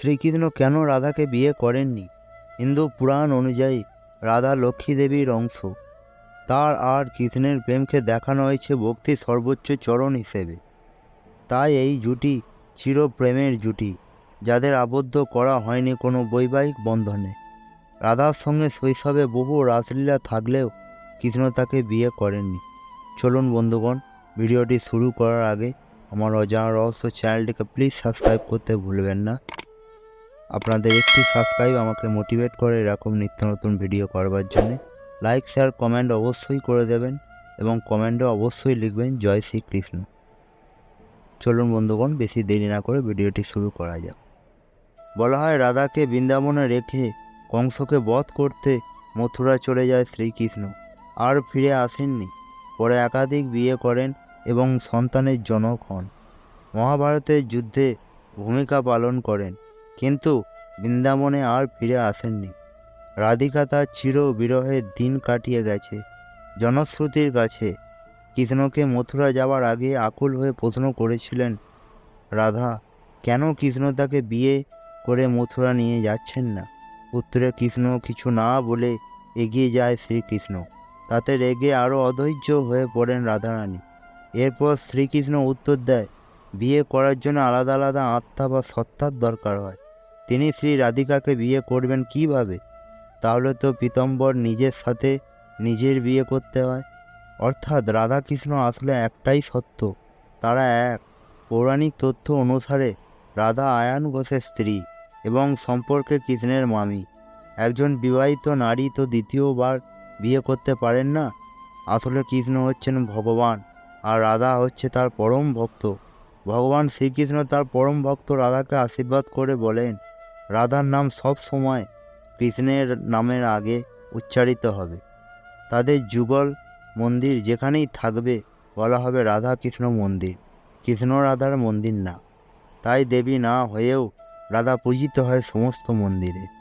শ্রীকৃষ্ণ কেন রাধাকে বিয়ে করেননি? হিন্দু পুরাণ অনুযায়ী রাধা লক্ষ্মী দেবীর অংশ। তার আর কৃষ্ণের প্রেমকে দেখানো হয়েছে ভক্তি সর্বোচ্চ চরণ হিসেবে। তাই এই জুটি চির প্রেমের জুটি, যাদের আবদ্ধ করা হয়নি কোনো বৈবাহিক বন্ধনে। রাধার সঙ্গে শৈশবে বহু রাসলীলা থাকলেও কৃষ্ণ তাকে বিয়ে করেননি। চলুন বন্ধুগণ, ভিডিওটি শুরু করার আগে আমার অজানা রহস্য চ্যানেলটিকে প্লিজ সাবস্ক্রাইব করতে ভুলবেন না। আপনাদের একটি সাবস্ক্রাইব আমাকে মোটিভেট করে এরকম নিত্য নতুন ভিডিও করবার জন্যে। লাইক শেয়ার কমেন্ট অবশ্যই করে দেবেন এবং কমেন্টে অবশ্যই লিখবেন, জয় শ্রীকৃষ্ণ। চলুন বন্ধুগণ, বেশি দেরি না করে ভিডিওটি শুরু করা যাক। বলা হয়, রাধাকে বৃন্দাবনে রেখে কংসকে বধ করতে মথুরা চলে যায় শ্রীকৃষ্ণ। আর ফিরে আসেননি। পরে একাধিক বিয়ে করেন এবং সন্তানের জনক হন। মহাভারতের যুদ্ধে ভূমিকা পালন করেন। কিন্তু বৃন্দাবনে আর ফিরে আসেননি। রাধিকা তার চির বিরহের দিন কাটিয়ে গেছে। জনশ্রুতির কাছে কৃষ্ণকে মথুরা যাওয়ার আগে আকুল হয়ে প্রশ্ন করেছিলেন, রাধা, কেন কৃষ্ণ তাকে বিয়ে করে মথুরা নিয়ে যাচ্ছেন না? উত্তরে, কৃষ্ণ কিছু না বলে এগিয়ে যায় শ্রীকৃষ্ণ। তাতে রেগে আরও অধৈর্য হয়ে পড়েন রাধারানী। এরপর শ্রীকৃষ্ণ উত্তর দেয়, বিয়ে করার জন্য আলাদা আলাদা আত্মা বা সত্তার দরকার হয়। তিনি শ্রী রাধিকাকে বিয়ে করবেন কীভাবে? তাহলে তো পীতম্বর নিজের সাথে নিজের বিয়ে করতে হয়। অর্থাৎ রাধাকৃষ্ণ আসলে একটাই সত্য, তারা এক। পৌরাণিক তথ্য অনুসারে রাধা আয়ান ঘোষের স্ত্রী এবং সম্পর্কে কৃষ্ণের মামি। একজন বিবাহিত নারী তো দ্বিতীয়বার বিয়ে করতে পারেন না? আসলে কৃষ্ণ হচ্ছেন ভগবান, আর রাধা হচ্ছে তার পরম ভক্ত। ভগবান শ্রীকৃষ্ণ তার পরম ভক্ত রাধাকে আশীর্বাদ করে বলেন রাধার নাম সব সময় কৃষ্ণের নামের আগে উচ্চারিত হবে। তাদের যুগল মন্দির যেখানেই থাকবে বলা হবে রাধা কৃষ্ণ মন্দির। কৃষ্ণ রাধার মন্দির না। তাই দেবী না হয়েও রাধা পূজিত হয় সমস্ত মন্দিরে।